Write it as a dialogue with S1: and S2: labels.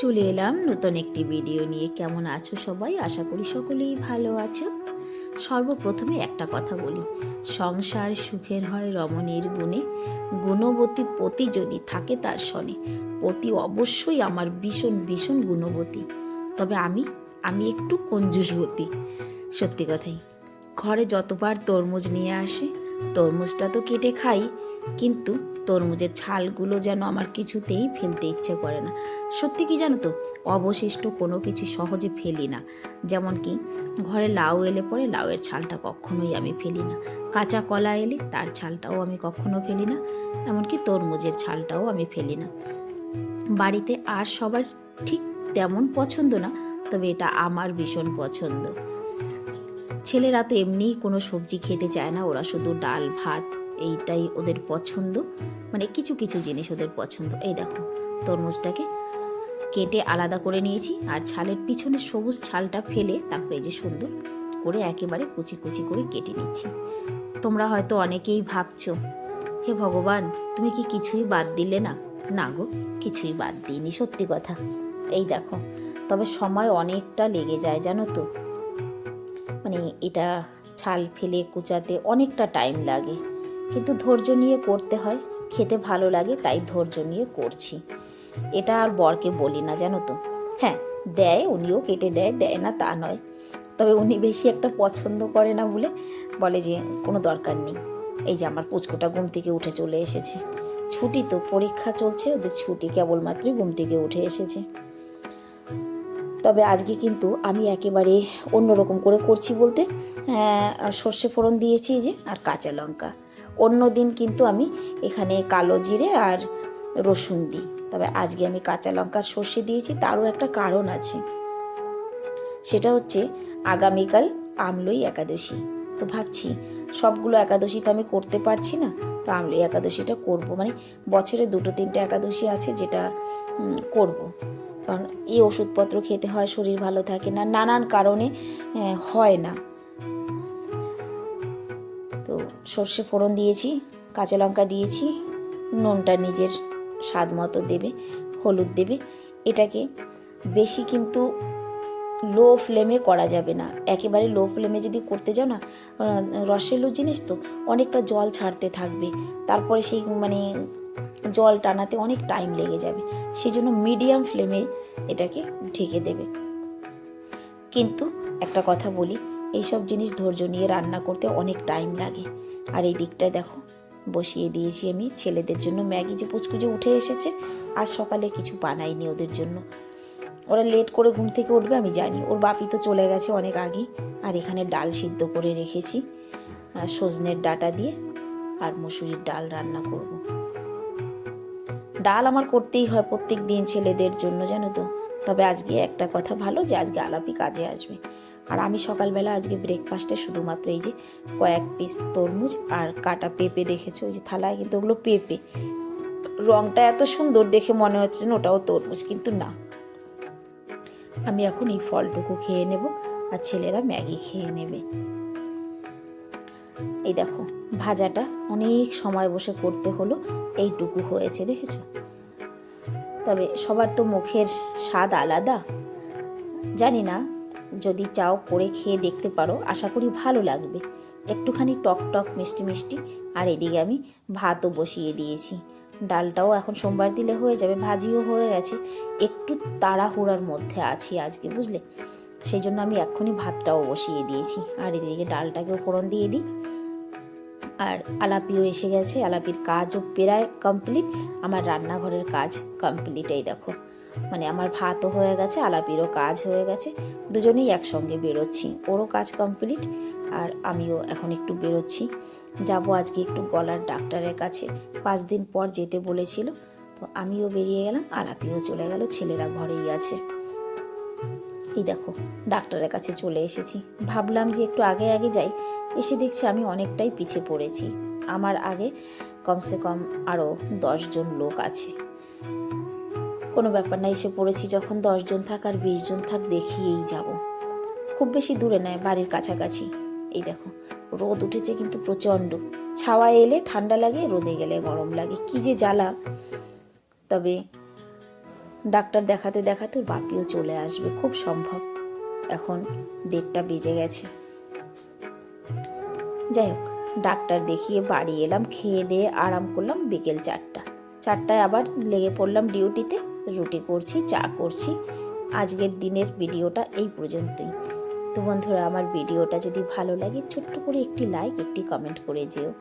S1: চলে এলাম নতুন একটি ভিডিও নিয়ে। কেমন আছো সবাই? আশা করি সকলেই ভালো আছো। সর্বপ্রথমে একটা কথা বলি। সংসার সুখের হয় রমণীর গুণে। গুণবতী পতি যদি থাকে তার সনে। পতি অবশ্যই আমার ভীষণ ভীষণ গুণবতী। তবে আমি আমি একটু কঞ্জুসবতী। সত্যি কথাই। ঘরে যতবার তরমুজ নিয়ে আসে, তরমুজটা তো কেটে খাই। কিন্তু তরমুজের ছালগুলো যেন আমার কিছুতেই ফেলতে ইচ্ছে করে না। সত্যি কি জানো তো? অবশিষ্ট কোনো কিছু সহজে ফেলি না। যেমন কি, ঘরে লাউ এলে পরে লাউয়ের ছালটা কখনোই আমি ফেলি না। কাঁচা কলা এলে তার ছালটাও আমি কখনো ফেলি না। এমনকি তরমুজের ছালটাও আমি ফেলি না। বাড়িতে আর সবার ঠিক তেমন পছন্দ না, তবে এটা আমার ভীষণ পছন্দ। ছেলেরা তো এমনিই কোনো সবজি খেতে চায় না, ওরা শুধু ডাল, ভাত, এইটাই ওদের পছন্দ। মানে কিছু কিছু জিনিস ওদের পছন্দ। এই দেখো, তরমুজটাকে কেটে আলাদা করে নিয়েছি আর ছালের পিছনে সবুজ ছালটা ফেলে তারপরে যে সুন্দর করে একেবারে কুচি কুচি করে কেটে নিচ্ছি। তোমরা হয়তো অনেকেই ভাবছ, হে ভগবান, তুমি কি কিছুই বাদ দিলে না? না গো, কিছুই বাদ দিইনি, সত্যি কথা। এই দেখো, তবে সময় অনেকটা লেগে যায়, জানো তো? মানে এটা ছাল ফেলে কুচাতে অনেকটা টাইম লাগে। কিন্তু ধৈর্য নিয়ে করতে হয়, খেতে ভালো লাগে, তাই ধৈর্য নিয়ে করছি এটা আর বরকে বলি না, জানো তো। হ্যাঁ দেয়, উনিও কেটে দেয় দেয় না তা নয়। তবে উনি বেশি একটা পছন্দ করে না বলে বলে যে, কোনো দরকার নেই। এই যে আমার পুচকোটা ঘুম থেকে উঠে চলে এসেছে। ছুটি তো, পরীক্ষা চলছে, ওদের ছুটি কেবলমাত্রই ঘুম থেকে উঠে এসেছে। তবে আজকে কিন্তু আমি একেবারে অন্যরকম করে করছি বলতে আহ, সর্ষে ফোড়ন দিয়েছি যে আর কাঁচা লঙ্কা। অন্য দিন কিন্তু আমি এখানে কালো জিরে আর রসুন দিই। তবে আজকে আমি কাঁচা লঙ্কার সর্ষে দিয়েছি তারও একটা কারণ আছে। সেটা হচ্ছে আগামীকাল আমলই একাদশী। তো ভাবছি সবগুলো একাদশী তো আমি করতে পারছি না তো আমলই একাদশীটা করব। মানে বছরে দুটো তিনটে একাদশী আছে যেটা করব। কারণ এই ওষুধপত্র খেতে হয়, শরীর ভালো থাকে না, নানান কারণে হয় না। তো সর্ষে ফোড়ন দিয়েছি, কাঁচা লঙ্কা দিয়েছি, নুনটা নিজের স্বাদ মতো দেবে, হলুদ দেবে। এটাকে বেশি কিন্তু লো ফ্লেমে করা যাবে না। একেবারে লো ফ্লেমে যদি করতে যাও না রসেলো জিনিস তো অনেকটা জল ছাড়তে থাকবে। তারপরে সেই মানে জল টানাতে অনেক টাইম লেগে যাবে। সেই জন্য মিডিয়াম ফ্লেমে এটাকে ঢেকে দেবে। কিন্তু একটা কথা বলি, এইসব জিনিস ধৈর্য নিয়ে রান্না করতে অনেক টাইম লাগে। আর এই দিকটায় দেখো, বসিয়ে দিয়েছি আমি ছেলেদের জন্য। ম্যাগি যে পুচকুচে উঠে এসেছে, আর সকালে কিছু বানাইনি ওদের জন্য। ওরা লেট করে ঘুম থেকে উঠবে, আমি জানি। ওর বাপি তো চলে গেছে অনেক আগে আর এখানে ডাল সিদ্ধ করে রেখেছি। সজনের ডাটা দিয়ে আর মুসুরির ডাল রান্না করব। ডাল আমার করতেই হয় প্রত্যেক দিন ছেলেদের জন্য, জানো তো। তবে আজকে একটা কথা ভালো যে আজকে আলাপি কাজে আসবে। আর আমি সকালবেলা আজকে ব্রেকফাস্টে শুধুমাত্র এই যে কয়েক পিস তরমুজ আর কাটা পেঁপে দেখেছ, ওই যে থালায় কিন্তু ওগুলো পেঁপে। রংটা এত সুন্দর দেখে মনে হচ্ছে যেন ওটাও তরমুজ, কিন্তু না। আমি এখন এই ফলটুকু খেয়ে নেব আর ছেলেরা ম্যাগি খেয়ে নেবে। এই দেখো ভাজাটা অনেক সময় বসে করতে হলো, এইটুকু হয়েছে, দেখেছ? তবে সবার তো মুখের স্বাদ আলাদা। জানি না, যদি চাও করে খেয়ে দেখতে পারো, আশা করি ভালো লাগবে। একটুখানি টক টক, মিষ্টি মিষ্টি, আর এদিকে আমি ভাতও বসিয়ে দিয়েছি। ডালটাও এখন সোমবার দিলে হয়ে যাবে, ভাজিও হয়ে গেছে। একটু তাড়াহুড়ার মধ্যে আছি আজকে, বুঝলে? সেই জন্য আমি এক্ষুনি ভাতটাও বসিয়ে দিয়েছি। আর এদিকে ডালটাকেও ফোড়ন দিয়ে দিই। আর আলাপিও এসে গেছে। আলাপির কাজও প্রায় কমপ্লিট আমার রান্নাঘরের কাজ কমপ্লিট এই দেখো। মানে আমার ভাতও হয়ে গেছে, আলাপিরও কাজ হয়ে গেছে। দুজনেই একসঙ্গে বেরোচ্ছি। ওরও কাজ কমপ্লিট আর আমিও এখন একটু বেরোচ্ছি। যাব আজকে একটু গলার ডাক্তারের কাছে। পাঁচ দিন পর যেতে বলেছিল। তো আমিও বেরিয়ে গেলাম, আলাপিও চলে গেল, ছেলেরা ঘরেই আছে। এই দেখো, ডাক্তারের কাছে চলে এসেছি। ভাবলাম যে একটু আগে আগে যাই, এসে দেখছি আমি অনেকটাই পিছিয়ে পড়েছি। আমার আগে কমসে কম আরও দশজন লোক আছে। কোনো ব্যাপার না, এসে পড়েছি, যখন দশজন থাক আর বিশজন থাক, দেখিয়েই যাব। খুব বেশি দূরে নয়, বাড়ির কাছাকাছি। এই দেখো, রোদ উঠেছে কিন্তু প্রচণ্ড। ছাওয়া এলে ঠান্ডা লাগে, রোদে গেলে গরম লাগে। কি যে জ্বালা। তবে ডাক্তার দেখাতে দেখাতে ওর বাপিও চলে আসবে, খুব সম্ভব। এখন দেড়টা বেজে গেছে। যাই হোক, ডাক্তার দেখিয়ে বাড়ি এলাম, খেয়ে দিয়ে আরাম করলাম বিকেল চারটা। চারটায় আবার লেগে পড়লাম ডিউটিতে, রুটি করছি, চা করছি। আজকের দিনের ভিডিওটা এই পর্যন্তই। তো বন্ধুরা, আমার ভিডিওটা যদি ভালো লাগে, ছোট্ট করে একটি লাইক একটি কমেন্ট করে যেও।